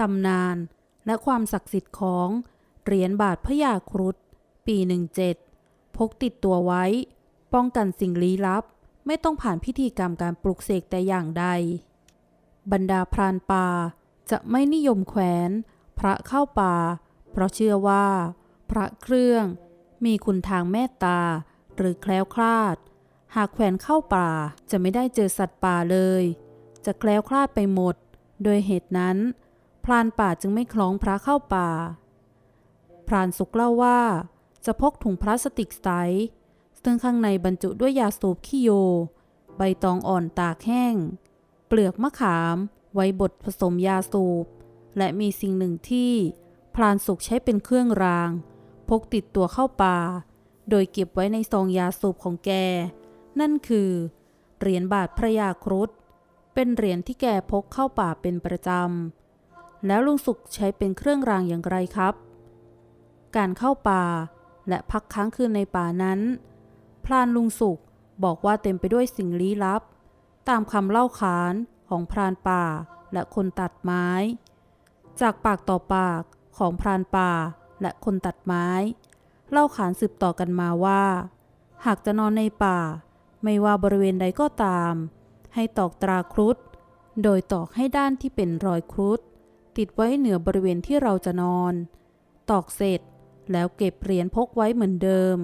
ตำนาน และความศักดิ์สิทธิ์ของ เหรียญบาทพระยาครุฑปี 17 พกติดตัวไว้ ป้องกันสิ่งลี้ลับ ไม่ต้องผ่านพิธีกรรมการปลุกเสกแต่อย่างใด บรรดาพรานป่าจะไม่นิยมแขวน พระเข้าป่า เพราะเชื่อว่า พระเครื่อง มีคุณทางเมตตา หรือแคล้วคลาด หากแขวนเข้าป่าจะไม่ได้เจอสัตว์ป่าเลย จะแคล้วคลาดไปหมด โดยเหตุนั้น พรานป่าจึงไม่คล้องพระเข้าป่า พรานสุกเล่าว่า จะพกถุงพลาสติกใสซึ่งข้างในบรรจุด้วยยาสูบขี้โย ใบตองอ่อนตากแห้ง เปลือกมะขาม ไว้บดผสมยาสูบ และมีสิ่งหนึ่งที่พรานสุกใช้เป็นเครื่องราง พกติดตัวเข้าป่า โดยเก็บไว้ในซองยาสูบของแก นั่นคือ เหรียญบาทพระยาครุฑเป็นเหรียญที่แกพกเข้าป่าเป็นประจำ แล้วลุงสุกใช้เป็นเครื่องรางอย่างไรครับ การเข้าป่าและพักค้างคืนในป่านั้น พรานลุงสุกบอกว่าเต็มไปด้วยสิ่งลี้ลับ ตามคำเล่าขานของพรานป่าและคนตัดไม้ จากปากต่อปากของพรานป่าและคนตัดไม้ เล่าขานสืบต่อกันมาว่า หากจะนอนในป่า ไม่ว่าบริเวณใดก็ตาม ให้ตอกตราครุฑโดยตอกให้ด้านที่เป็นรอยครุฑ ติดไว้เหนือบริเวณที่เราจะนอน ตอกเสร็จแล้วเก็บเหรียญพกไว้เหมือนเดิม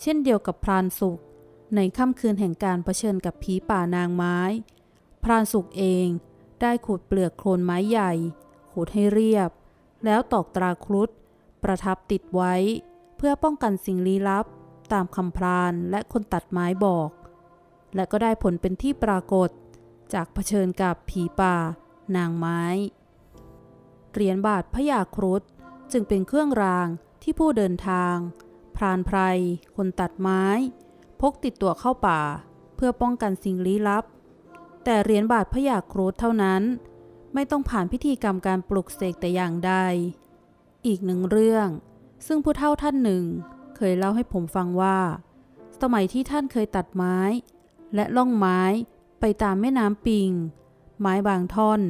เช่นเดียวกับพรานสุกในค่ำคืนแห่งการเผชิญกับผีป่านางไม้ พรานสุกเองได้ขูดเปลือกโคลนไม้ใหญ่ ขูดให้เรียบ แล้วตอกตราครุฑประทับติดไว้ เพื่อป้องกันสิ่งลี้ลับ ตามคำพรานและคนตัดไม้บอก และก็ได้ผลเป็นที่ปรากฏ จากเผชิญกับผีป่านางไม้ เหรียญบาทพระยาครุฑจึงเป็นเครื่องรางที่ผู้เดินทาง พรานไพรคนตัดไม้ พกติดตัวเข้าป่า เพื่อป้องกันสิ่งลี้ลับ แต่เหรียญบาทพระยาครุฑเท่านั้น ไม่ต้องผ่านพิธีกรรมการปลุกเสกแต่อย่างใด อีกหนึ่งเรื่อง ซึ่งผู้เฒ่าท่านหนึ่ง เคยเล่าให้ผมฟังว่า สมัยที่ท่านเคยตัดไม้ และล่องไม้ไปตามแม่น้ำปิง ไม้บางท่อน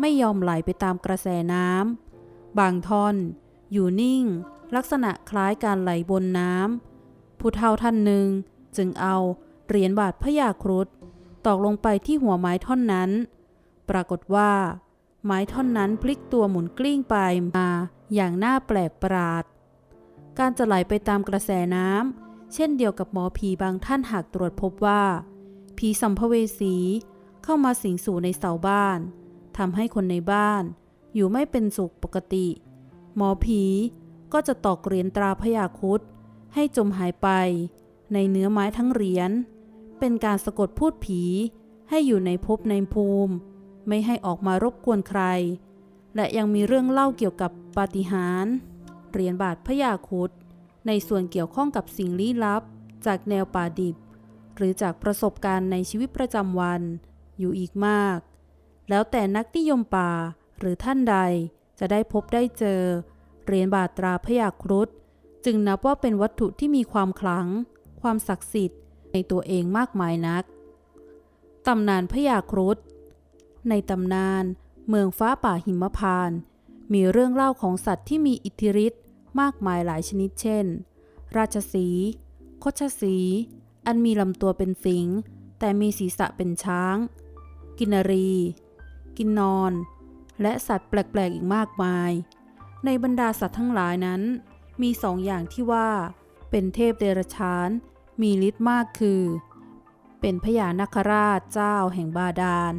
ไม่ยอมไหลไปตามกระแสน้ำบางท่อน อยู่นิ่ง ลักษณะคล้ายการไหลบนน้ำผู้เฒ่าท่านหนึ่งจึงเอาเหรียญบาทพระยาครุฑตอกลงไปที่หัวไม้ท่อนนั้น ปรากฏว่า ไม้ท่อนนั้นพลิกตัวหมุนกลิ้งไปมาอย่างน่าแปลกประหลาด การจะไหลไปตามกระแสน้ำเช่นเดียวกับหมอผีบางท่านหากตรวจพบว่า ผีสัมภเวสีเข้ามาสิงสู่ในเสาบ้าน ทำให้คนในบ้าน อยู่ไม่เป็นสุขปกติ หมอผีก็จะตอกเหรียญตราพยาครุฑให้จมหายไป ในเนื้อไม้ทั้งเหรียญ เป็นการสะกดพูดผีให้อยู่ในภพในภูมิ ไม่ให้ออกมารบกวนใคร และยังมีเรื่องเล่าเกี่ยวกับปาฏิหาริย์เหรียญบาทพยาครุฑในส่วนเกี่ยวข้องกับสิ่งลี้ลับ จากแนวป่าดิบ หรือจากประสบการณ์ในชีวิตประจำวัน อยู่อีกมาก แล้วแต่นักนิยมป่าหรือท่านใดจะได้พบได้เจอเหรียญบาทตราพยาครุฑจึงนับว่าเป็นวัตถุที่มีความขลัง ความศักดิ์สิทธิ์ในตัวเองมากมายนัก ตำนานพยาครุฑในตำนานเมืองฟ้าป่าหิมพานต์มีเรื่องเล่าของสัตว์ที่มีอิทธิฤทธิ์มากมายหลายชนิดเช่น ราชสีห์คชสี อันมีลำตัวเป็นสิง แต่มีศีรษะเป็นช้าง กินนรี กินนอน และสัตว์แปลกๆอีกมากมาย ในบรรดาสัตว์ทั้งหลายนั้น มีสองอย่างที่ว่า เป็นเทพเดรัจฉาน มีฤทธิ์มากคือ เป็นพญานาคราชเจ้าแห่งบาดาล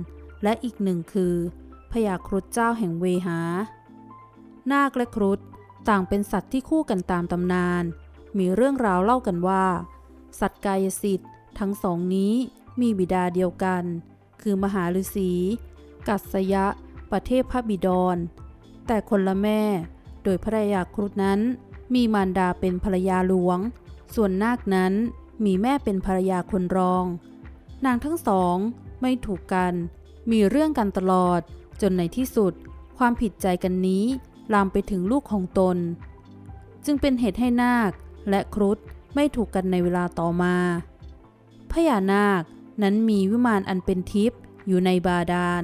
และอีกหนึ่งคือพญาครุฑเจ้าแห่งเวหา นาคและครุฑต่างเป็นสัตว์ที่คู่กันตามตำนาน มีเรื่องราวเล่ากันว่า สัตว์กายสิทธิ์ทั้งสองนี้มีบิดาเดียวกัน คือมหาฤาษี กัสยะ ประเทพพระบิดร แต่คนละแม่ โดยภรรยาครุฑนั้น มีมารดาเป็นภรรยาหลวง ส่วนนาคนั้นมีแม่เป็นภรรยาคนรอง นางทั้งสองไม่ถูกกัน มีเรื่องกันตลอด จนในที่สุด ความผิดใจกันนี้ลามไปถึงลูกของตน จึงเป็นเหตุให้นาคและครุฑไม่ถูกกันในเวลาต่อมา พญานาคนั้นมีวิมานอันเป็นทิพย์อยู่ในบาดาล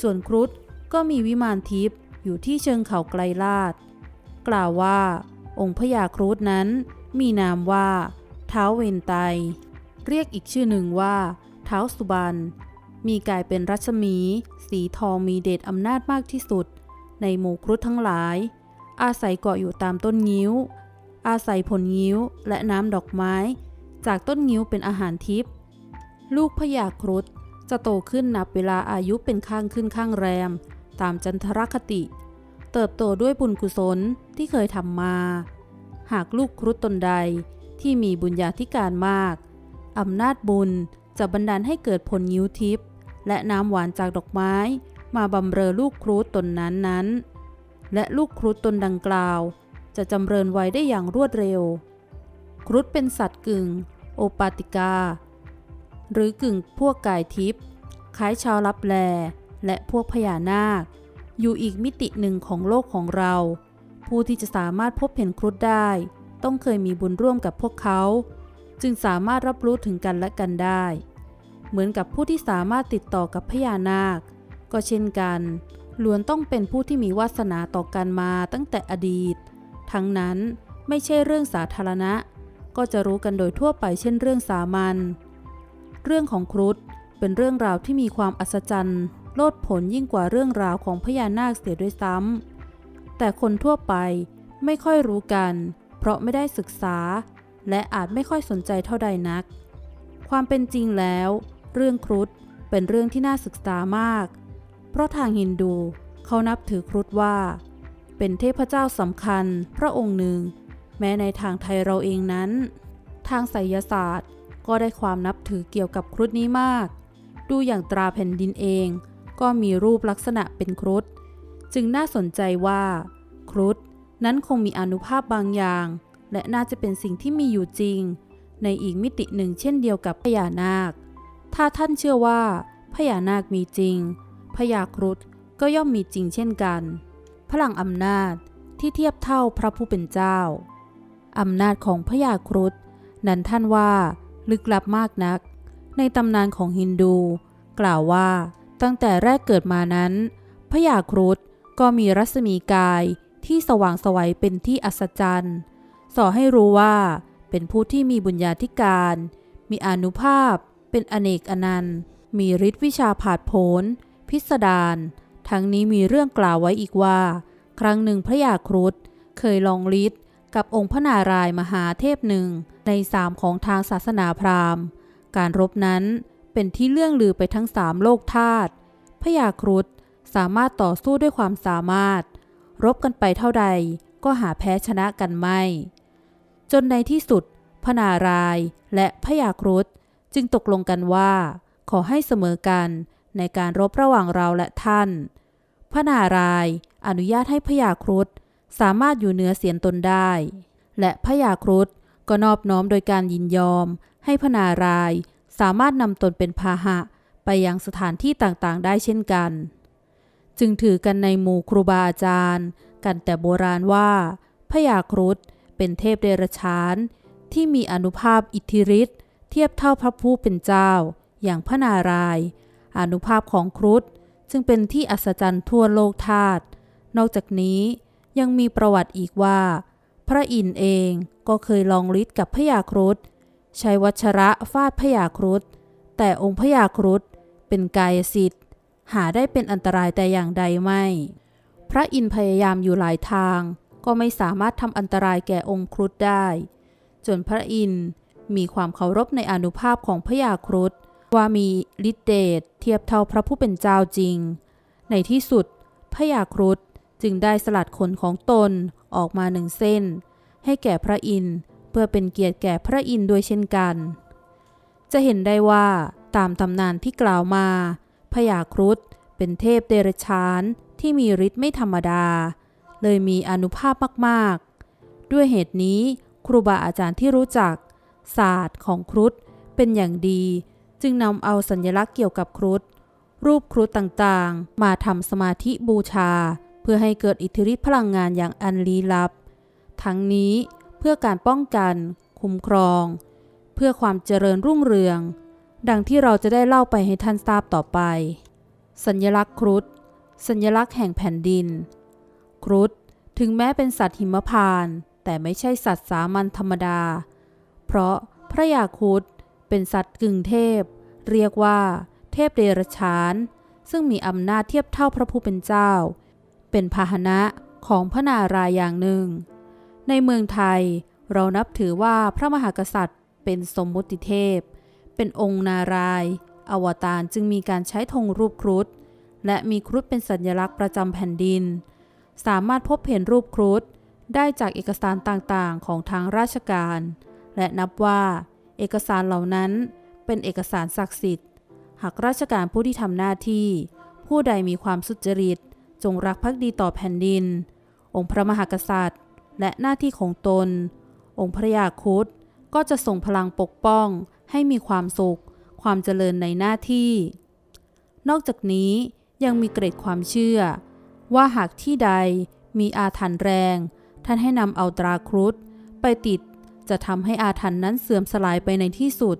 ส่วนครุฑก็มีวิมานทิพย์อยู่ที่เชิงเขาไกลลาด กล่าวว่า องค์พญาครุฑนั้นมีนามว่า เท้าเวนไต เรียกอีกชื่อหนึ่งว่า เท้าสุบรรณมีกายเป็นรัชมี สีทองมีเดชอำนาจมากที่สุด ในหมู่ครุฑทั้งหลาย อาศัยเกาะอยู่ตามต้นงิ้ว อาศัยผลงิ้วและน้ำดอกไม้ จากต้นงิ้วเป็นอาหารทิพย์ลูกพญาครุฑ จะโตขึ้นนับเวลาอายุเป็นข้างขึ้นข้างแรม ตามจันทรคติ เติบโตด้วยบุญกุศลที่เคยทำมา หากลูกครุฑตนใดที่มีบุญญาธิการมาก อำนาจบุญจะบันดาลให้เกิดผลงิ้วทิพย์และน้ำหวานจากดอกไม้ มาบำเรอลูกครุฑตนนั้นนั้น และลูกครุฑตนดังกล่าว จะจำเริญไว้ได้อย่างรวดเร็ว ครุฑเป็นสัตว์กึ่ง โอปาติกา หรือกึ่งพวกกายทิพย์คล้ายชาวลับแล และพวกพญานาค อยู่อีกมิติหนึ่งของโลกของเรา ผู้ที่จะสามารถพบเห็นครุฑได้ ต้องเคยมีบุญร่วมกับพวกเขา จึงสามารถรับรู้ถึงกันและกันได้ เหมือนกับผู้ที่สามารถติดต่อกับพญานาค ก็เช่นกันล้วนต้องเป็นผู้ที่มีวาสนาต่อกันมาตั้งแต่อดีต ทั้งนั้นไม่ใช่เรื่องสาธารณะ ก็จะรู้กันโดยทั่วไปเช่นเรื่องสามัญ เรื่องของครุฑเป็นเรื่องราวที่มีความอัศจรรย์โลดผลยิ่งกว่าเรื่องราวของพญานาคเสียด้วยซ้ำแต่คนทั่วไปไม่ค่อยรู้กัน เพราะไม่ได้ศึกษา และอาจไม่ค่อยสนใจเท่าใดนัก ความเป็นจริงแล้ว เรื่องครุฑเป็นเรื่องที่น่าศึกษามาก เพราะทางฮินดูเขานับถือครุฑว่า เป็นเทพเจ้าสำคัญพระองค์หนึ่ง แม้ในทางไทยเราเองนั้น ทางไสยศาสตร์ ก็ได้ความนับถือเกี่ยวกับครุฑนี้มาก ดูอย่างตราแผ่นดินเอง ก็มีรูปลักษณะเป็นครุฑจึงน่าสนใจว่า ครุฑนั้นคงมีอนุภาพบางอย่าง และน่าจะเป็นสิ่งที่มีอยู่จริง ในอีกมิติหนึ่งเช่นเดียวกับพญานาค ถ้าท่านเชื่อว่าพญานาคมีจริงพญาครุฑก็ย่อมมีจริงเช่นกัน พลังอำนาจที่เทียบเท่าพระผู้เป็นเจ้า อำนาจของพญาครุฑนั้นท่านว่า ลึกลับมากนัก ในตำนานของฮินดู กล่าวว่าตั้งแต่แรกเกิดมานั้นพญาครุฑก็มีรัศมีกายที่สว่างไสวัยเป็นที่อัศจรรย์สอให้รู้ว่าเป็นผู้ที่มีบุญญาธิการ มีอนุภาพ เป็นอเนกอนันต์ มีฤทธิวิชาผาดโผนพิสดารทั้งนี้มีเรื่องกล่าวไว้อีกว่า ครั้งหนึ่งพระยาครุฑเคยลองฤทธิ์กับองค์พระนารายมหาเทพหนึ่ง ในสามของทางศาสนาพราหมณ์ การรบนั้นเป็นที่เลื่องลือไปทั้งสามโลกธาตุพยาครุฑสามารถต่อสู้ด้วยความสามารถ รบกันไปเท่าใดก็หาแพ้ชนะกันไม่ จนในที่สุดพนารายและพยาครุฑจึงตกลงกันว่า ขอให้เสมอกันในการรบระหว่างเราและท่านพระนารายอนุญาตให้พยาครุฑสามารถอยู่เหนือเสียนตนได้ และพยาครุฑ ก็นอบน้อมโดยการยินยอม ให้พนาราย สามารถนำตนเป็นพาหะ ไปยังสถานที่ต่างๆ ได้เช่นกัน จึงถือกันในหมู่ครูบาอาจารย์ กันแต่โบราณว่าพญาครุฑเป็นเทพเดรัจฉาน ที่มีอนุภาพอิทธิฤทธิ์เทียบเท่าพระผู้เป็นเจ้า อย่างพระนารายอนุภาพของครุฑจึงเป็นที่อัศจรรย์ทั่วโลกธาตุนอกจากนี้ยังมีประวัติอีกว่า พระอินทร์เองก็เคยลองฤทธิ์กับพญาครุฑใช้วัชระฟาดพญาครุฑแต่องค์พญาครุฑเป็นกายสิทธิ์หาได้เป็นอันตรายแต่อย่างใดไม่ พระอินทร์พยายามอยู่หลายทาง ก็ไม่สามารถทำอันตรายแก่องค์ครุฑได้ จนพระอินทร์มีความเคารพในอนุภาพของพญาครุฑว่ามีฤทธิเดชเทียบเท่าพระผู้เป็นเจ้าจริง ในที่สุดพญาครุฑ จึงได้สลัดขนของตนออกมาหนึ่งเส้น ให้แก่พระอินทร์เพื่อเป็นเกียรติแก่พระอินทร์ด้วยเช่นกัน จะเห็นได้ว่าตามตำนานที่กล่าวมาพญาครุฑเป็นเทพเดรัจฉานที่มีฤทธิ์ไม่ธรรมดา เลยมีอนุภาพมากๆ ด้วยเหตุนี้ครูบาอาจารย์ที่รู้จัก ศาสตร์ของครุฑเป็นอย่างดี จึงนำเอาสัญลักษณ์เกี่ยวกับครุฑรูปครุฑต่างๆ มาทำสมาธิบูชา พื่อให้เกิดอิทธิฤทธิพลังงานอย่างอันลี้ลับ ทั้งนี้เพื่อการป้องกัน คุ้มครอง เพื่อความเจริญรุ่งเรือง ดังที่เราจะได้เล่าไปให้ท่านทราบต่อไป สัญลักษณ์ครุฑสัญลักษณ์แห่งแผ่นดิน ครุฑถึงแม้เป็นสัตว์หิมพานต์แต่ไม่ใช่สัตว์สามัญธรรมดา เพราะพระยาครุฑเป็นสัตว์กึ่งเทพ เรียกว่า เทพเดรัจฉาน ซึ่งมีอำนาจเทียบเท่าพระผู้เป็นเจ้า เป็นพาหนะของพระนารายอย่างหนึ่ง ในเมืองไทยเรานับถือว่าพระมหากษัตริย์ เป็นสมมุติเทพ เป็นองค์นารายอวตารจึงมีการใช้ธงรูปครุฑและมีครุฑเป็นสัญลักษณ์ประจำแผ่นดิน สามารถพบเห็นรูปครุฑได้จากเอกสารต่างๆ ของทางราชการ และนับว่า เอกสารเหล่านั้นเป็นเอกสารศักดิ์สิทธิ์ หากราชการผู้ที่ทำหน้าที่ ผู้ใดมีความสุจริต จงรักภักดีต่อแผ่นดิน องค์พระมหากษัตริย์ และหน้าที่ของตน องค์พระยาครุฑก็จะส่งพลังปกป้อง ให้มีความสุข ความเจริญในหน้าที่ นอกจากนี้ยังมีเกร็ดความเชื่อ ว่าหากที่ใดมีอาถรรพ์แรง ท่านให้นำเอาตราครุฑไปติดจะทำให้อาถรรพ์นั้นเสื่อมสลายไปในที่สุด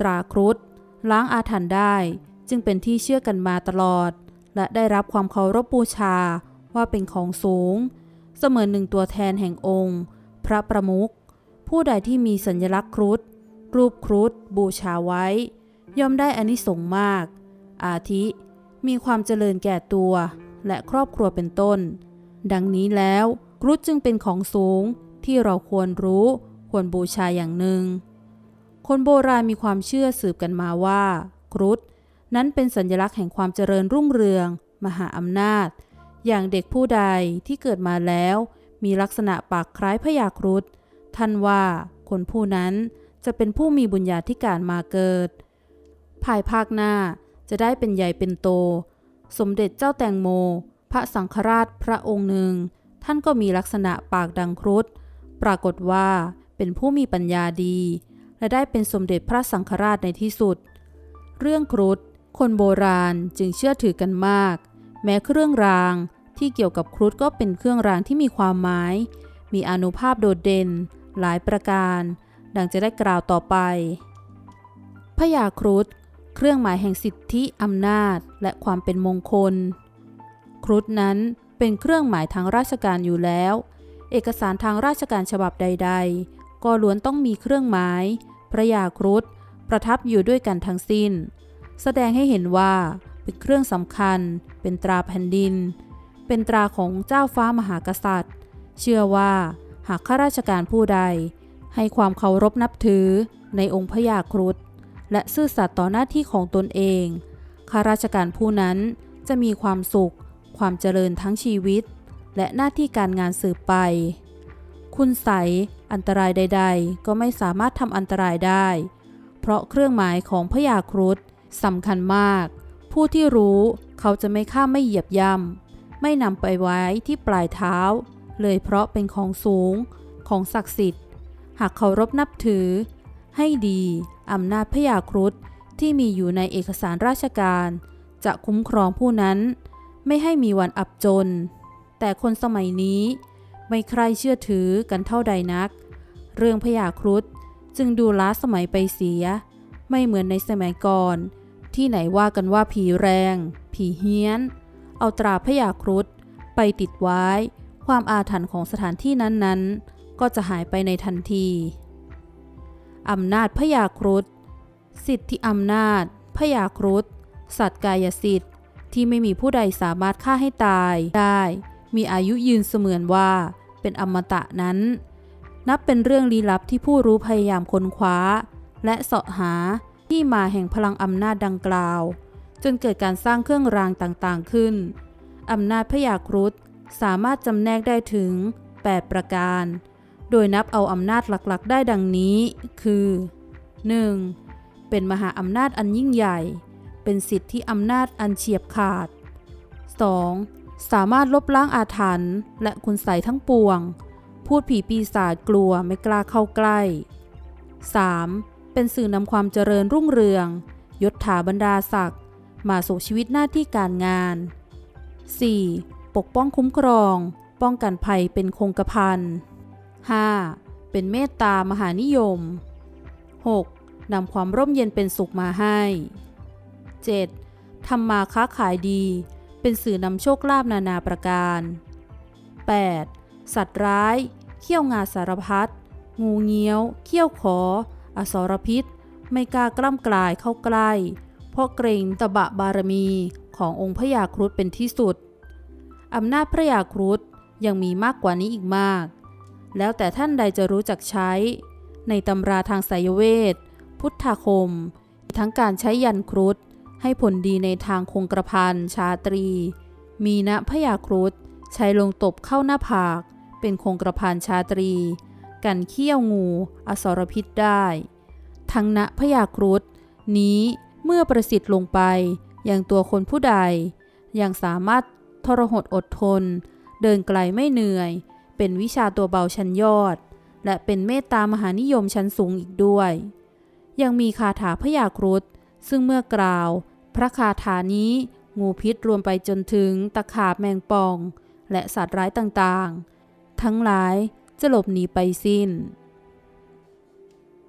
ตราครุฑล้างอาถรรพ์ได้จึงเป็นที่เชื่อกันมาตลอด และได้รับความเคารพบูชาว่าเป็นของสูง เสมือนหนึ่งตัวแทนแห่งองค์ พระประมุขผู้ใดที่มีสัญลักษณ์ครุฑรูปครุฑบูชาไว้ ย่อมได้อานิสงส์มาก อาทิ มีความเจริญแก่ตัว และครอบครัวเป็นต้น ดังนี้แล้วครุฑจึงเป็นของสูงที่เราควรรู้ควรบูชาอย่างหนึ่ง คนโบราณมีความเชื่อสืบกันมาว่า ครุฑ นั้นเป็นสัญลักษณ์แห่งความเจริญรุ่งเรือง มหาอำนาจ อย่างเด็กผู้ใดที่เกิดมาแล้ว มีลักษณะปากคล้ายพญาครุฑท่านว่าคนผู้นั้นจะเป็นผู้มีบุญญาธิการมาเกิด ภายภาคหน้าจะได้เป็นใหญ่เป็นโต สมเด็จเจ้าแตงโม พระสังฆราชพระองค์หนึ่ง ท่านก็มีลักษณะปากดังครุฑปรากฏว่าเป็นผู้มีปัญญาดี และได้เป็นสมเด็จพระสังฆราชในที่สุด เรื่องครุฑ คนโบราณจึงเชื่อถือกันมาก แม้เครื่องรางที่เกี่ยวกับครุฑก็เป็นเครื่องรางที่มีความหมาย มีอนุภาพโดดเด่น หลายประการ ดังจะได้กล่าวต่อไปพญาครุฑเครื่องหมายแห่งสิทธิอำนาจและความเป็นมงคล ครุฑนั้นเป็นเครื่องหมายทางราชการอยู่แล้ว เอกสารทางราชการฉบับใด ๆ ก็ล้วนต้องมีเครื่องหมายพระยาครุฑประทับอยู่ด้วยกันทั้งสิ้น แสดงให้เห็นว่าเป็นเครื่องสำคัญ เป็นตราแผ่นดิน เป็นตราของเจ้าฟ้ามหากษัตริย์ เชื่อว่าหากข้าราชการผู้ใด ให้ความเคารพนับถือในองค์พญาครุฑและซื่อสัตย์ต่อหน้าที่ของตนเองข้าราชการผู้นั้นจะมีความสุข ความเจริญทั้งชีวิต และหน้าที่การงานสืบไป คุณใสอันตรายใด ๆ ก็ไม่สามารถทำอันตรายได้ เพราะเครื่องหมายของพญาครุฑ สำคัญมาก ผู้ที่รู้เขาจะไม่ข้ามไม่เหยียบย่ำไม่นำไปไว้ที่ปลายเท้า เลยเพราะเป็นของสูง ของศักดิ์สิทธิ์ หากเคารพนับถือ ให้ดีอำนาจพญาครุฑที่มีอยู่ในเอกสารราชการ จะคุ้มครองผู้นั้น ไม่ให้มีวันอับจน แต่คนสมัยนี้ไม่ใครเชื่อถือกันเท่าใดนัก เรื่องพญาครุฑจึงดูล้าสมัยไปเสีย ไม่เหมือนในสมัยก่อน ที่ไหนว่ากันว่าผีแรง ผีเฮี้ยน เอาตราพญาครุฑไปติดไว้ ความอาถรรพ์ของสถานที่นั้นๆ ก็จะหายไปในทันที อำนาจพญาครุฑสิทธิอำนาจพญาครุฑสัตว์กายสิทธิ์ที่ไม่มีผู้ใดสามารถฆ่าให้ตายได้ มีอายุยืนเสมือนว่าเป็นอมตะนั้น นับเป็นเรื่องลี้ลับที่ผู้รู้พยายามค้นคว้า และเสาะหา ที่มาแห่งพลังอำนาจดังกล่าว จนเกิดการสร้างเครื่องรางต่างๆขึ้น อำนาจพยาครุฑสามารถจำแนกได้ถึง 8 ประการ โดยนับเอาอำนาจหลักๆ ได้ดังนี้ คือ 1. เป็นมหาอำนาจอันยิ่งใหญ่ เป็นสิทธิอำนาจอันเฉียบขาด 2. สามารถลบล้างอาถรรพ์และคุณใสทั้งปวง พูดผีปีศาจกลัวไม่กล้าเข้าใกล้ 3. เป็นสื่อนำความเจริญรุ่งเรือง ยศถาบรรดาศักดิ์มาสู่ชีวิตหน้าที่การงาน 4. ปกป้องคุ้มครอง ป้องกันภัยเป็นคงกระพัน 5. เป็นเมตตามหานิยม 6. นำความร่มเย็นเป็นสุขมาให้ 7. ทำมาค้าขายดี เป็นสื่อนำโชคลาภนานาประการ 8. สัตว์ร้าย เขี้ยวงาสารพัด งูเงี้ยว เขี้ยวขอ อสรพิษ ไม่กล้ากล้ำกลายเข้าใกล้ เพราะเกรงตบะบารมีขององค์พระยาครุฑเป็นที่สุด อำนาจพระยาครุฑยังมีมากกว่านี้อีกมาก แล้วแต่ท่านใดจะรู้จักใช้ ในตำราทางไสยเวท พุทธาคม ทั้งการใช้ยันครุฑให้ผลดีในทางคงกระพันชาตรี มีนะพยาครุฑใช้ลงตบเข้าหน้าผาก เป็นคงกระพันชาตรี กันเขี้ยวงู อสรพิษได้ ทั้งณพยาครุฑนี้เมื่อประสิทธิ์ลงไปยังตัวคนผู้ใด ยังสามารถทรหดอดทน เดินไกลไม่เหนื่อย เป็นวิชาตัวเบาชั้นยอด และเป็นเมตตามหานิยมชั้นสูงอีกด้วย ยังมีคาถาพยาครุฑซึ่งเมื่อกล่าว พระคาถานี้งูพิษรวมไปจนถึงตะขาบแมงป่อง และสัตว์ร้ายต่างๆ ทั้งหลาย จะหลบหนีไปสิ้น